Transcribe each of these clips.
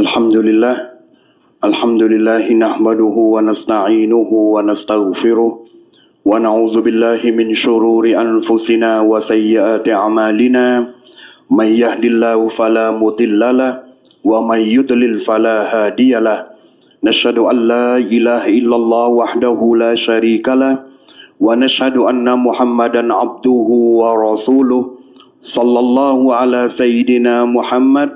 الحمد لله الحمد لله نحمده ونستعينه ونستغفره ونعوذ بالله من شرور أنفسنا وسيئات أعمالنا من يهد الله فلا مضل له ومن يضلل فلا هادي له نشهد أن لا إله إلا الله وحده لا شريك له ونشهد أن محمدا عبده ورسوله صلى الله على سيدنا محمد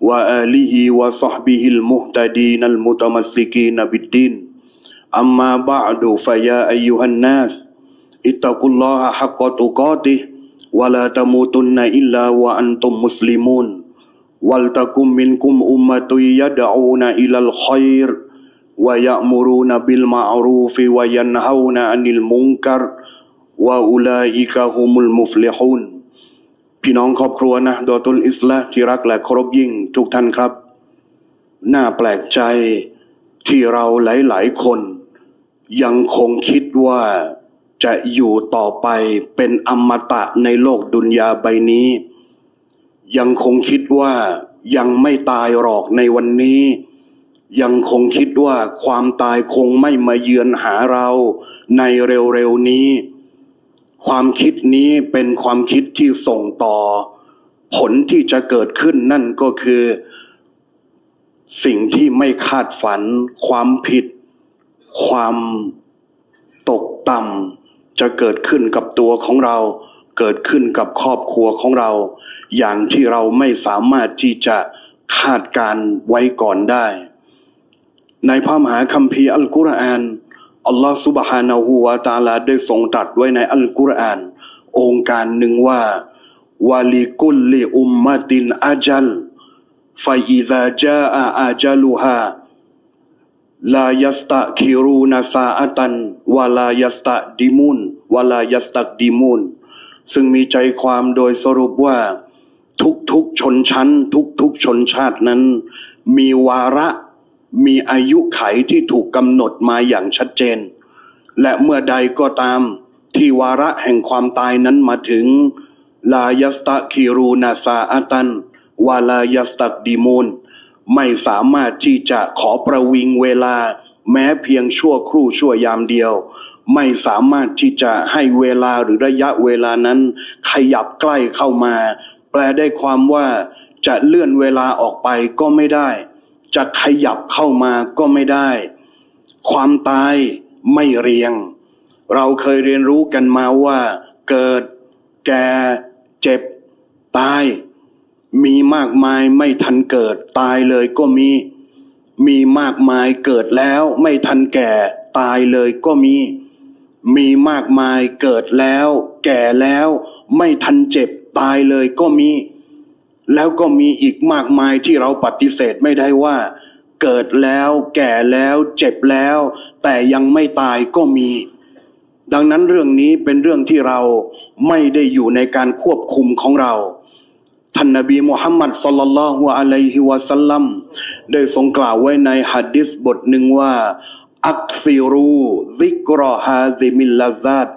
وآله وصحبه المهتدين المتمسكين بالدين. أما بعد فيا أيها الناس اتقوا الله حق تقاته ولا تموتن إلا وأنتم مسلمون. ولتكن منكم أمة يدعون إلى الخير ويأمرون بالمعروف وينهون عن المنكر وأولئك هم المفلحون. พี่น้องครอบครัวนะดอตุลอิสลามที่รักและเคารพยิ่งทุกท่านครับ น่าแปลกใจที่เราหลาย ๆ คน ยังคงคิดว่าจะอยู่ต่อไปเป็นอมตะในโลกดุนยาใบนี้ ยังคงคิดว่ายังไม่ตายหรอกในวันนี้ ยังคงคิดว่าความตายคงไม่มาเยือนหาเราในเร็ว ๆ นี้ ความคิดนี้เป็นความคิดที่ส่งต่อ ผลที่จะเกิดขึ้นนั่นก็คือ สิ่งที่ไม่คาดฝัน ความผิด ความตกต่ำจะเกิดขึ้นกับตัวของเรา เกิดขึ้นกับครอบครัวของเรา อย่างที่เราไม่สามารถที่จะคาดการไว้ก่อนได้ ในพระมหาคัมภีร์อัลกุรอาน อัลลอฮฺสุบฮานาหูวาตาลาได้ทรงตรัสไว้ในอัลกุรอาน องค์การหนึ่งว่าวาลิกุลลิอุมมะตินอาจัลฟาอิซาจาอาอาจัลุฮาลายัสตะคิรูนาซาอัตันวาลายัสตะดิมุนวาลายัสตักดิมุนซึ่งมีใจความโดยสรุปว่าทุกๆชนชั้น ทุกๆชนชาตินั้น มีวาระ มีอายุไขที่ถูกกำหนดมาอย่างชัดเจน และเมื่อใดก็ตามที่วาระแห่งความตายนั้นมาถึง ลายัสตะคิรูนาซาอัตัน วาลายัสตักดีมูนไม่สามารถที่จะขอประวิงเวลา แม้เพียงชั่วครู่ชั่วยามเดียว ไม่สามารถที่จะให้เวลาหรือระยะเวลานั้น ขยับใกล้เข้ามา แปลได้ความว่าจะเลื่อนเวลาออกไปก็ไม่ได้ จะขยับเข้ามาก็ไม่ได้ ความตายไม่เรียง เราเคยเรียนรู้กันมาว่า เกิด แก่ เจ็บ ตาย มีมากมายไม่ทันเกิด ตายเลยก็มี มีมากมายเกิดแล้วไม่ทันแก่ ตายเลยก็มี มีมากมายเกิดแล้ว แก่แล้ว ไม่ทันเจ็บ ตายเลยก็มี แล้วก็มีอีกมากมายที่เราปฏิเสธไม่ได้ว่า เกิดแล้วแก่แล้วเจ็บแล้ว แต่ยังไม่ตายก็มี ดังนั้นเรื่องนี้เป็นเรื่องที่เราไม่ได้อยู่ในการควบคุมของเราท่านนบีมุฮัมมัดสัลลัลลอฮุอะลัยฮิวะสัลลัมได้ทรงกล่าวไว้ในหัดดิษบทหนึ่งว่า อักซิรูซิกรอฮาซิมิลลาซาด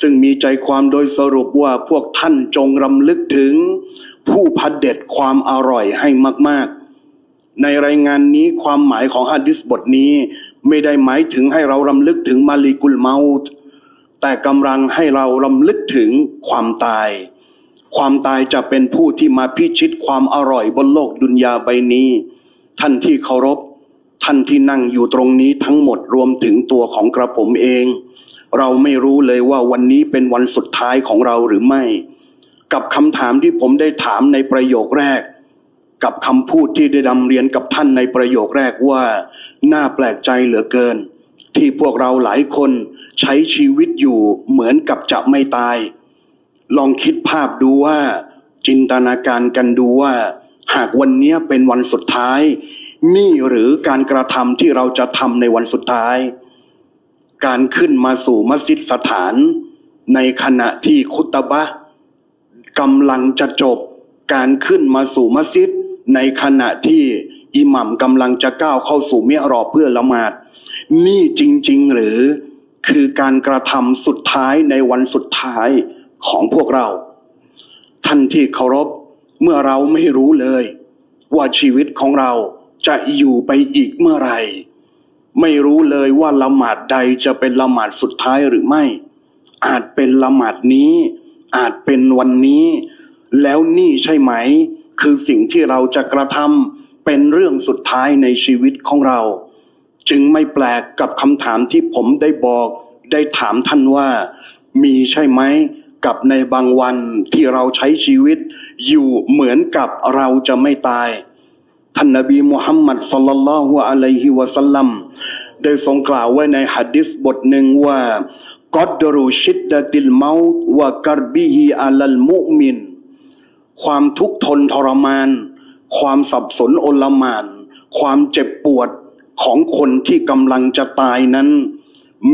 ซึ่งมีใจความโดยสรุปว่าพวกท่านจงรำลึกถึง ผู้พัดเด็ดความอร่อยให้มาก ๆ ในรายงานนี้ความหมายของฮะดิษบทนี้ ไม่ได้หมายถึงให้เรารำลึกถึงมาลิกุลเมาต์แต่กำลังให้เรารำลึกถึงความตาย ความตายจะเป็นผู้ที่มาพิชิตความอร่อยบนโลกดุนยาใบนี้ ท่านที่เคารพ ท่านที่นั่งอยู่ตรงนี้ทั้งหมดรวมถึงตัวของกระผมเอง เราไม่รู้เลยว่าวันนี้เป็นวันสุดท้ายของเราหรือไม่ กับคำถามที่ผมได้ถามในประโยคแรก กับคำพูดที่ได้ดำเรียนกับท่านในประโยคแรกว่า น่าแปลกใจเหลือเกิน ที่พวกเราหลายคนใช้ชีวิตอยู่เหมือนกับจะไม่ตาย ลองคิดภาพดูว่า จินตนาการกันดูว่า หากวันนี้เป็นวันสุดท้าย นี่หรือการกระทำที่เราจะทำในวันสุดท้าย การขึ้นมาสู่มัสยิดสถานในขณะที่คุตบะกำลังจะจบ การขึ้นมาสู่มัสยิด ในขณะที่อิหมัมกำลังจะก้าวเข้าสู่เมียรอบเพื่อละหมาด นี่จริง ๆ หรือคือการกระทำสุดท้ายในวันสุดท้ายของพวกเรา ท่านที่เคารพเมื่อเราไม่รู้เลย ว่าชีวิตของเรา จะอยู่ไปอีกเมื่อไหร่ ไม่รู้เลยว่าละหมาดใดจะเป็นละหมาดสุดท้ายหรือไม่ อาจเป็นละหมาดนี้ อาจเป็นวันนี้ แล้วนี่ใช่ไหม คือสิ่งที่เราจะกระทำเป็นเรื่องสุดท้ายในชีวิตของเรา จึงไม่แปลกกับคำถามที่ผมได้บอก ได้ถามท่านว่า มีใช่ไหมกับในบางวันที่เราใช้ชีวิต อยู่เหมือนกับเราจะไม่ตาย ท่านนบีมุฮัมมัดสัลลัลลอฮุอะลัยฮิวะสัลลัมได้ทรงกล่าวไว้ในหะดิษบทหนึ่งว่ากอดรุชิดดติลเมาต์วะกรบิฮิอาลัลมุมิน ความทุกข์ทนทรมาน ความสับสนโอลมาน ความเจ็บปวดของคนที่กำลังจะตายนั้น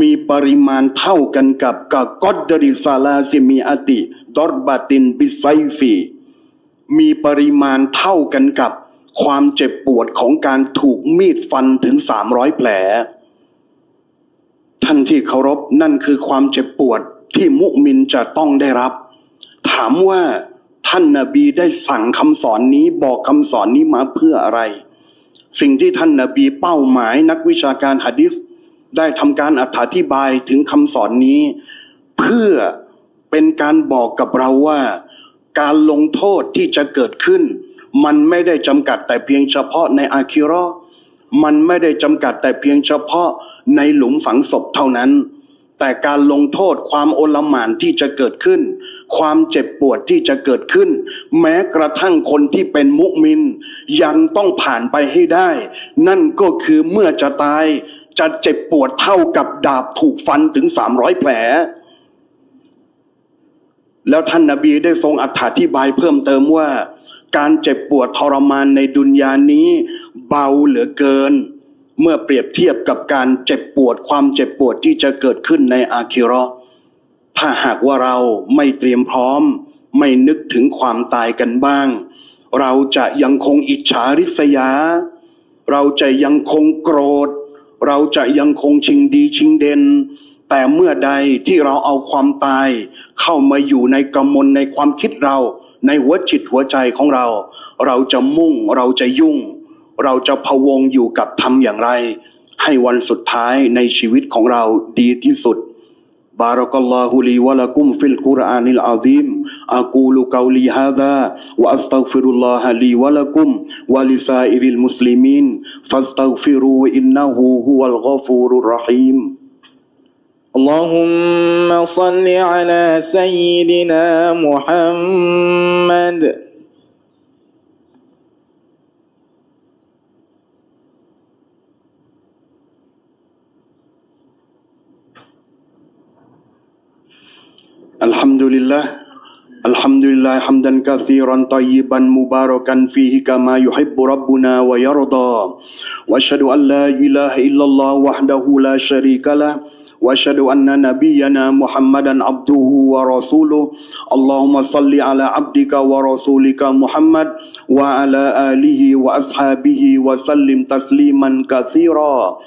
มีปริมาณเท่ากันกับกะกอดดริซาลาซิมีอติดอรบาตินบิไซฟี มีปริมาณเท่ากันกับ ความเจ็บปวดของการถูกมีดฟันถึงสามร้อยแผล ท่านที่เคารพนั่นคือความเจ็บปวดที่มุมินจะต้องได้รับ ถามว่าท่านนาบีได้สั่งคำสอนนี้บอกคำสอนนี้มาเพื่ออะไร สิ่งที่ท่านนาบีเป้าหมายนักวิชาการหะดิษได้ทำการอธิบายถึงคำสอนนี้ เพื่อเป็นการบอกกับเราว่า การลงโทษที่จะเกิดขึ้น มันไม่ได้จำกัดแต่เพียงเฉพาะในอาคิราะห์มันไม่ได้จำกัดแต่เพียงเฉพาะในหลุมฝังศพเท่านั้น แต่การลงโทษความโอลหมานที่จะเกิดขึ้น ความเจ็บปวดที่จะเกิดขึ้น แม้กระทั่งคนที่เป็นมุมิน ยังต้องผ่านไปให้ได้ นั่นก็คือเมื่อจะตายจะเจ็บปวดเท่ากับดาบถูกฟันถึงสามร้อยแผล แล้วท่านนาบีได้ทรงอธิบายเพิ่มเติมว่า การเจ็บปวดทรมานในดุนยานี้เบาเหลือเกิน เมื่อเปรียบเทียบกับการเจ็บปวดความเจ็บปวดที่จะเกิดขึ้นในอาคิราะห์ถ้าหากว่าเราไม่เตรียมพร้อม ไม่นึกถึงความตายกันบ้าง เราจะยังคงอิจฉาริษยา เราจะยังคงโกรธ เราจะยังคงชิงดีชิงเด่นแต่เมื่อใดที่เราเอาความตาย เข้ามาอยู่ในกำมลในความคิดเรา ในหัวจิตหัวใจของเรา เราจะมุ่งเราจะยุ่ง เราจะพะวงอยู่กับทำอย่างไร ให้วันสุดท้ายในชีวิตของเราดีที่สุด بارك الله لي ولكم في القرآن العظيم أقول قولي هذا وأستغفر الله لي ولكم ولسائر المسلمين فاستغفروا إنه هو الغفور الرحيم اللهم صل على سيدنا محمد. الحمد لله الحمد لله حمدا كثيرا طيبا مباركا فيه كما يحب ربنا ويرضى واشهد ان لا اله الا الله وحده لا شريك له واشهد ان نبينا محمدا عبده ورسوله اللهم صل على عبدك ورسولك محمد وعلى اله واصحابه وسلم تسليما كثيرا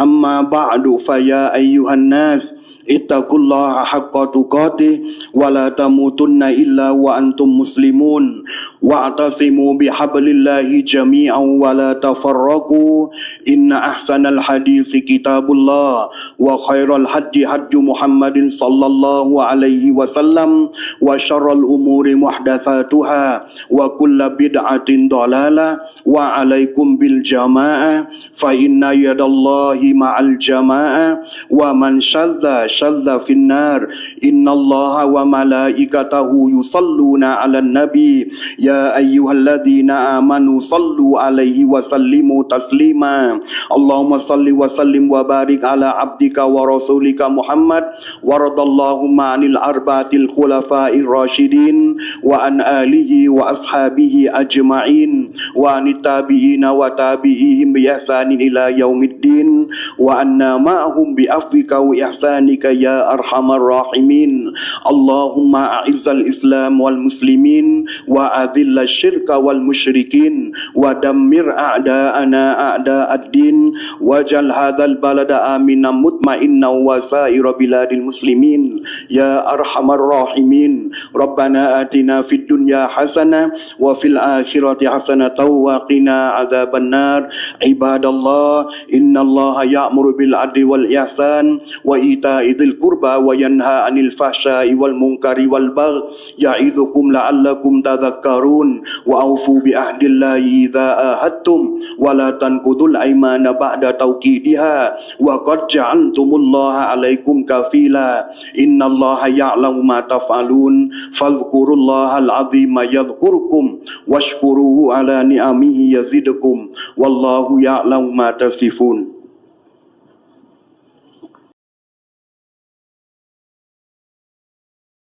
اما بعد فيا ايها الناس اتقوا الله حق تقاته ولا تموتن إلا وأنتم مسلمون واعتصموا بحبل الله جميعا ولا تفرقوا إن أحسن الحديث كتاب الله وخير الحج حج محمد صلى الله عليه وسلم وشر الأمور محدثاتها وكل بدعة ضلالة وعليكم بالجماعة فإن يد الله مع الجماعة ومن شذ شذ في النار. إن الله وملائكته يصلون على النبي. يا أيها الذين آمنوا صلوا عليه وسلموا تسليما. اللهم صل وسلم وبارك على عبدك ورسولك محمد. وارض اللهم عن الأربعة الخلفاء الراشدين وعن آله وأصحابه أجمعين وعن التابعين وتابعيهم بإحسان إلى يوم الدين. وأنا معهم بعفوك وإحسانك برحمتك يا أرحم الراحمين. اللهم أعز الإسلام والمسلمين وأذل الشرك والمشركين ودمر أعداءنا أعداء الدين. واجعل هذا البلد آمنا مطمئنا وسائر بلاد المسلمين. يا أرحم الراحمين. ربنا آتنا في الدنيا حسنة وفي الآخرة حسنة وقنا عذاب النار. عباد الله إن الله يأمر بالعدل والإحسان وإيتاء ذي القربى وينهى عن الفحشاء والمنكر والبغي يعظكم لعلكم تذكرون وأوفوا بعهد الله إذا آهدتم ولا تنقضوا الأيمان بعد توكيدها وقد جعلتم الله عليكم كفيلا إن الله يعلم ما تفعلون فاذكروا الله العظيم يذكركم واشكروه على نعمه يزدكم والله يعلم ما تصفون